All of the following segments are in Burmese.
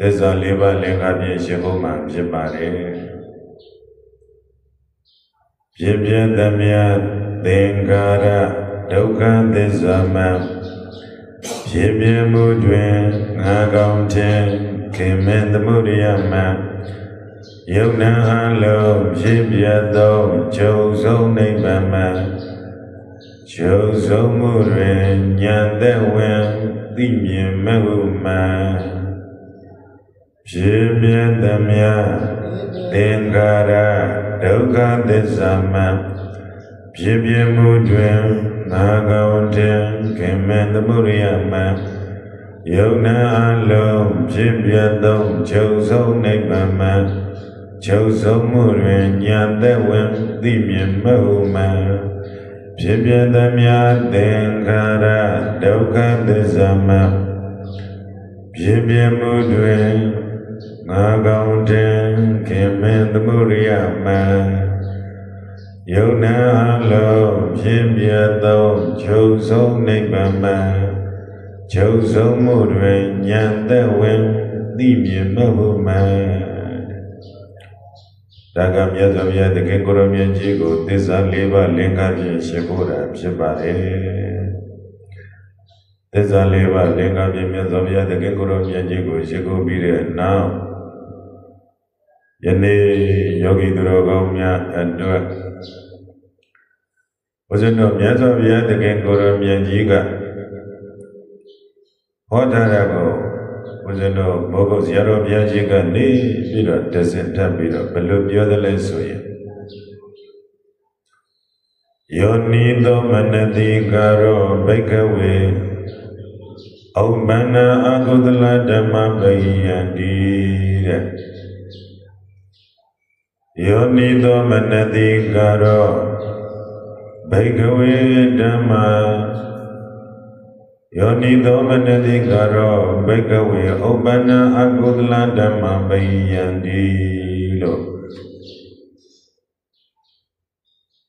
သစ္စာလေးပါးလင်္ကာဖြင့်ရှင်ဖို့မှဖြစ်ပါတယ်ဖြစ်ပြသမျှသင်္ခါရဒုက္ခသစ္စာမှဖြစ်ပြမှုတွင်ငါကောင်းခြင်းခင်မင်သမုဒယမှယုံနာအလုံးဖြစ်ပြသောချုပ်ဆုံးနိဗ္ဗာန်မှချုပ်ဆုံးမှုတွင်ဉာဏ်သက်ဝင်သိမြင်မဲ့ဟုမှ န်ဖြစ်ပြသမျှသင်္ခါရဒုက္ခသစ္စာမှဖြစ်ပြမှုတွင်ငါကောင်းခြင်းခင်မင်သမုဒယမှယုံနာအလုံးဖြစ်ပြသောချုပ်ဆုံးနိဗ္ဗာန်မှချုပ်ဆုံးမှုတွင်ဉာဏ်သက်ဝင်သိမြင်မဲ့ဟုမှန်ဖြစ်ပြသမျှသင်္ခါရဒုက္ခသစ္စာမှဖြစ်ပြမှုတွင် ငါကောင်းခြင်းခင်မင်သမုဒယမှယုံနာအလုံးဖြစ်ပြသောချုပ်ဆုံးနိဗ္ဗာန်မှချုပ်ဆုံးမှုတွင်ဉာဏ်သက်ဝင်သိမြင်မဲ့ဟုမှန်ဒါကမြတ်စွာဘုရားသခင်ကိုရမြတ်ကြီးကိုသစ္စာလေးပါးလင်္ကာဖြင့်ရှင်းဖို့တာဖြစ်ပါတယ်သစ္စာလေးပါးလင်္ကာဖြင့်မြတ်စွာဘုရားသခင်ကိုရမြတ်ကြီးကိုရှင်းဖို့ပြီးတဲ့နောက် ယနေ့ယောဂီသူတော်ကောင်းများအတွက်ဘုဇင်တော်မြတ်စွာဘုရားသခင်ကိုရမြတ်ကြီးကဟောထားတာကိုဘုဇင်တော်ဘောဂုတ်ဆရာတော်ဘုရားကြီးကနေပြီးတော့တဆင့်ထပ်ပြီးတော့ဘယ်လိုပြောသလဲဆိုရင်ယောနိသောမနတိကာရောဘိကဝေဩမန္နာအကုသလဓမ္မပိယံတိတဲ့ ယောနိသောမနတိကာရောဘိကဝေဓမ္မာယောနိသောမနတိကာရောဘိကဝေဥပ္ပန္နအကုသလဓမ္မပိယံတိလို့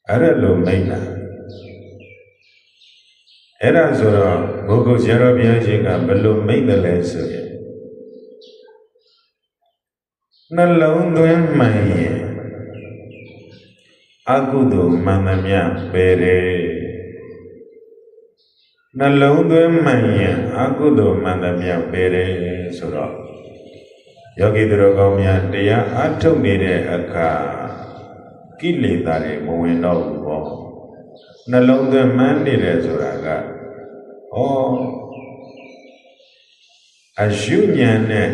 အဲ့ဒါလိုမိတ်တာအဲ့ဒါဆိုတော့ဘုဂုတ်ဆရာတော်ဘုရားရှင်ကဘယ်လိုမိတ်တယ်လဲဆိုရင်နှလုံးသွင်းမှန်ရင် အကုသိုလ်မှန်သမျှပယ်တယ်နှလုံးသွင်းမှန်ရင်အကုသိုလ်မှန်သမျှပယ်တယ်ဆိုတော့ယောဂီသူတော်ကောင်းများတရားအထုတ်နေတဲ့အခါကိလေသာတွေမဝင်တော့ဘူးပေါ့နှလုံးသွင်းမှန်းနေတယ်ဆိုတာကဩအရှုဉဏ်နဲ့